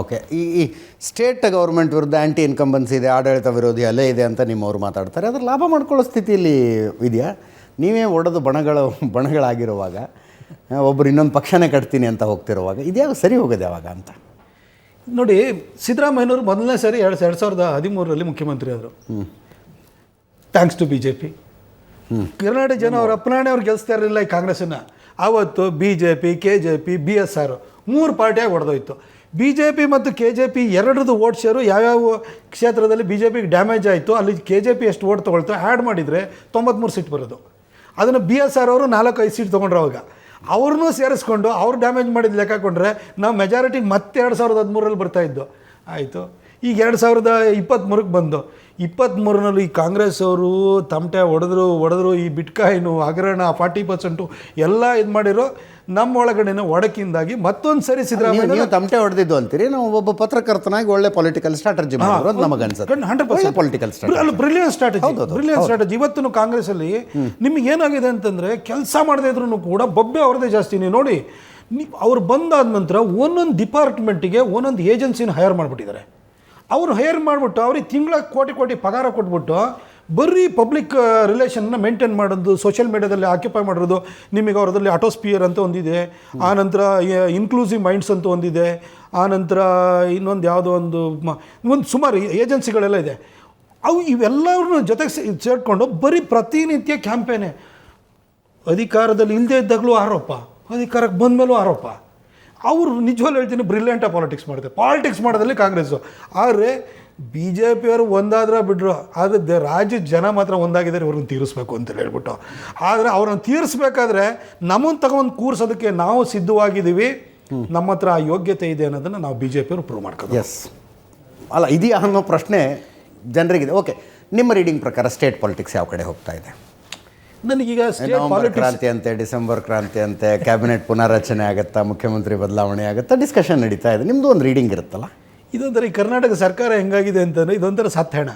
Okay ಈ ಈ state government ವಿರುದ್ಧ ಆ್ಯಂಟಿ ಇನ್ಕಂಬನ್ಸ್ ಇದೆ ಆಡಳಿತ ವಿರೋಧಿ ಅಲೆ ಇದೆ ಅಂತ ನಿಮ್ಮವ್ರು ಮಾತಾಡ್ತಾರೆ. ಅದ್ರ ಲಾಭ ಮಾಡ್ಕೊಳ್ಳೋ ಸ್ಥಿತಿಯಲ್ಲಿ ಇದೆಯಾ? ನೀವೇ ಒಡೆದು ಬಣಗಳು ಬಣಗಳಾಗಿರುವಾಗ ಒಬ್ಬರು ಇನ್ನೊಂದು ಪಕ್ಷನೇ ಕಟ್ತೀನಿ ಅಂತ ಹೋಗ್ತಿರುವಾಗ ಇದ್ಯಾವ ಸರಿ ಹೋಗೋದು ಯಾವಾಗ ಅಂತ? ನೋಡಿ ಸಿದ್ದರಾಮಯ್ಯನವರು ಮೊದಲನೇ ಸಾರಿ ಎರಡು ಎರಡು ಸಾವಿರದ ಹದಿಮೂರರಲ್ಲಿ ಮುಖ್ಯಮಂತ್ರಿ ಆದರು. Thanks to B J P Karnataka ಜನ ಅವರು ಅಪ್ಪನಾಣೆ ಅವ್ರು ಗೆಲ್ಸ್ತಾ ಇರಲಿಲ್ಲ ಈ ಕಾಂಗ್ರೆಸ್ಸನ್ನು. ಆವತ್ತು B J P K J P B S R ಮೂರು ಪಾರ್ಟಿಯಾಗಿ ಹೊಡೆದೋಯ್ತು ಬಿ ಜೆ ಪಿ ಮತ್ತು ಕೆ ಜೆ ಪಿ ಎರಡರದ್ದು ಓಟ್ ಶೇರು ಯಾವ್ಯಾವ ಕ್ಷೇತ್ರದಲ್ಲಿ ಬಿ ಜೆ ಪಿಗೆ ಡ್ಯಾಮೇಜ್ ಆಯಿತು ಅಲ್ಲಿ ಕೆ ಜೆ ಪಿ ಎಷ್ಟು ಓಟ್ ತೊಗೊಳ್ತು ಆ್ಯಡ್ ಮಾಡಿದರೆ ತೊಂಬತ್ತ್ಮೂರು ಸೀಟ್ ಬರೋದು. ಅದನ್ನು ಬಿ ಎಸ್ ಆರ್ ಅವರು ನಾಲ್ಕೈದು ಸೀಟ್ ತೊಗೊಂಡ್ರೆ ಅವಾಗ. ಅವ್ರನ್ನೂ ಸೇರಿಸ್ಕೊಂಡು ಅವ್ರು ಡ್ಯಾಮೇಜ್ ಮಾಡಿದ ಲೆಕ್ಕ ಕೊಂಡ್ರೆ ನಾವು ಮೆಜಾರಿಟಿ ಮತ್ತೆ ಎರಡು ಸಾವಿರದ ಹದಿಮೂರರಲ್ಲಿ ಬರ್ತಾಯಿದ್ದು ಆಯಿತು. ಈಗ ಎರಡು ಸಾವಿರದ ಇಪ್ಪತ್ತ್ಮೂರಕ್ಕೆ ಬಂದು. ಇಪ್ಪತ್ತ್ಮೂರನಲ್ಲಿ ಈ ಕಾಂಗ್ರೆಸ್ ಅವರು ತಮಟೆ ಹೊಡೆದ್ರು ಹೊಡೆದ್ರು ಈ ಬಿಟ್ಕಾಯಿನು ಹಗರಣ ಫಾರ್ಟಿ ಪರ್ಸೆಂಟು ಎಲ್ಲ ಇದು ಮಾಡಿರೋ ನಮ್ಮ ಒಳಗಡೆನ ಒಡಕಿಂದಾಗಿ ಮತ್ತೊಂದು ಸರಿ ಸಿದ್ದರಾಮಯ್ಯ ತಮಟೆ ಹೊಡೆದಿದ್ದು ಅಂತೀರಿ ನಾವು ಒಬ್ಬ ಪತ್ರಕರ್ತನಾಗಿ ಒಳ್ಳೆ ಪೊಲಿಟಿಕಲ್ ಸ್ಟ್ರಾಟಜಿ ಮಾಡಿದ್ರು ಅಂತ ನಮಗೆ ಅನ್ಸುತ್ತೆ hundred percent political strategy brilliant strategy brilliant strategy ಇವತ್ತು ಕಾಂಗ್ರೆಸ್ಸಲ್ಲಿ ನಿಮ್ಗೆ ಏನಾಗಿದೆ ಅಂತಂದರೆ ಕೆಲಸ ಮಾಡದೇ ಇದ್ರೂ ಕೂಡ ಬೊಬ್ಬೆ ಅವ್ರದ್ದೇ ಜಾಸ್ತಿ. ನೀವು ನೋಡಿ ನೀವು ಅವ್ರು ಬಂದಾದ ನಂತರ ಒಂದೊಂದು ಡಿಪಾರ್ಟ್ಮೆಂಟಿಗೆ ಒಂದೊಂದು ಏಜೆನ್ಸಿನ ಹೈರ್ ಮಾಡಿಬಿಟ್ಟಿದ್ದಾರೆ. ಅವ್ರು ಹೈರ್ ಮಾಡಿಬಿಟ್ಟು, ಅವ್ರಿಗೆ ತಿಂಗಳ ಕೋಟಿ ಕೋಟಿ ಪಗಾರ ಕೊಟ್ಬಿಟ್ಟು, ಬರೀ ಪಬ್ಲಿಕ್ ರಿಲೇಷನ್ನ ಮೇಂಟೈನ್ ಮಾಡೋದು ಸೋಷಿಯಲ್ ಮೀಡಿಯಾದಲ್ಲಿ ಆಕ್ಯುಪೈ ಮಾಡಿರೋದು, ನಿಮಗೆ ಅವರದಲ್ಲಿ ಆಟೋಸ್ಪಿಯರ್ ಅಂತ ಒಂದಿದೆ. ಆನಂತರ ಇನ್ಕ್ಲೂಸಿವ್ ಮೈಂಡ್ಸ್ ಅಂತ ಒಂದಿದೆ. ಆನಂತರ ಇನ್ನೊಂದು ಯಾವುದೋ ಒಂದು ಒಂದು ಸುಮಾರು ಏಜೆನ್ಸಿಗಳೆಲ್ಲ ಇದೆ. ಅವು ಇವೆಲ್ಲವ್ರನ್ನ ಜೊತೆಗೆ ಸೇರಿಕೊಂಡು ಬರೀ ಪ್ರತಿನಿತ್ಯ ಕ್ಯಾಂಪೇನೆ ಅಧಿಕಾರದಲ್ಲಿ ಇಲ್ಲದೇ ಇದ್ದಾಗಲೂ ಆರೋಪ. ಅಧಿಕಾರಕ್ಕೆ ಬಂದ ಮೇಲೂ ಆರೋಪ. ಅವರು ನಿಜವಾಗ್ಲೂ ಹೇಳ್ತೀನಿ ಬ್ರಿಲಿಯಂಟಾಗಿ ಪಾಲಿಟಿಕ್ಸ್ ಮಾಡಿದೆ ಪಾಲಿಟಿಕ್ಸ್ ಮಾಡೋದ್ರಲ್ಲಿ ಕಾಂಗ್ರೆಸ್ಸು ಆದರೆ ಬಿ ಜೆ ಪಿಯವರು ಒಂದಾದ್ರೆ ಬಿಡ್ರು ಆದರೆ ದ- ರಾಜ್ಯದ ಜನ ಮಾತ್ರ ಒಂದಾಗಿದ್ದಾರೆ, ಇವ್ರನ್ನ ತೀರಿಸ್ಬೇಕು ಅಂತ ಹೇಳ್ಬಿಟ್ಟು. ಆದರೆ ಅವ್ರನ್ನ ತೀರಿಸ್ಬೇಕಾದ್ರೆ ನಮ್ಮನ್ನು ತಗೊಂಡು ಕೂರಿಸೋದಕ್ಕೆ ನಾವು ಸಿದ್ಧವಾಗಿದ್ದೀವಿ. ನಮ್ಮ ಹತ್ರ ಆ ಯೋಗ್ಯತೆ ಇದೆ ಅನ್ನೋದನ್ನು ನಾವು ಬಿ ಜೆ ಪಿಯವರು ಪ್ರೂವ್ ಮಾಡ್ಕೋದು ಎಸ್ ಅಲ್ಲ, ಇದೆಯಾ ಅನ್ನೋ ಪ್ರಶ್ನೆ ಜನರಿಗಿದೆ. ಓಕೆ ನಿಮ್ಮ ರೀಡಿಂಗ್ ಪ್ರಕಾರ ಸ್ಟೇಟ್ ಪಾಲಿಟಿಕ್ಸ್ ಯಾವ ಕಡೆ ಹೋಗ್ತಾ ಇದೆ? ನನಗೀಗ ನವೆಂಬರ್ ಕ್ರಾಂತಿ ಅಂತೆ ಡಿಸೆಂಬರ್ ಕ್ರಾಂತಿ ಅಂತೆ ಕ್ಯಾಬಿನೆಟ್ ಪುನಾರಚನೆ ಆಗುತ್ತಾ ಮುಖ್ಯಮಂತ್ರಿ ಬದಲಾವಣೆ ಆಗುತ್ತಾ ಡಿಸ್ಕಷನ್ ನಡೀತಾ ಇದೆ. ನಿಮ್ಮದು ಒಂದು ರೀಡಿಂಗ್ ಇರುತ್ತಲ್ಲ? ಇದೊಂಥರ ಈ ಕರ್ನಾಟಕ ಸರ್ಕಾರ ಹೆಂಗಾಗಿದೆ ಅಂತಂದರೆ ಇದೊಂಥರ ಸತ್ಯಣ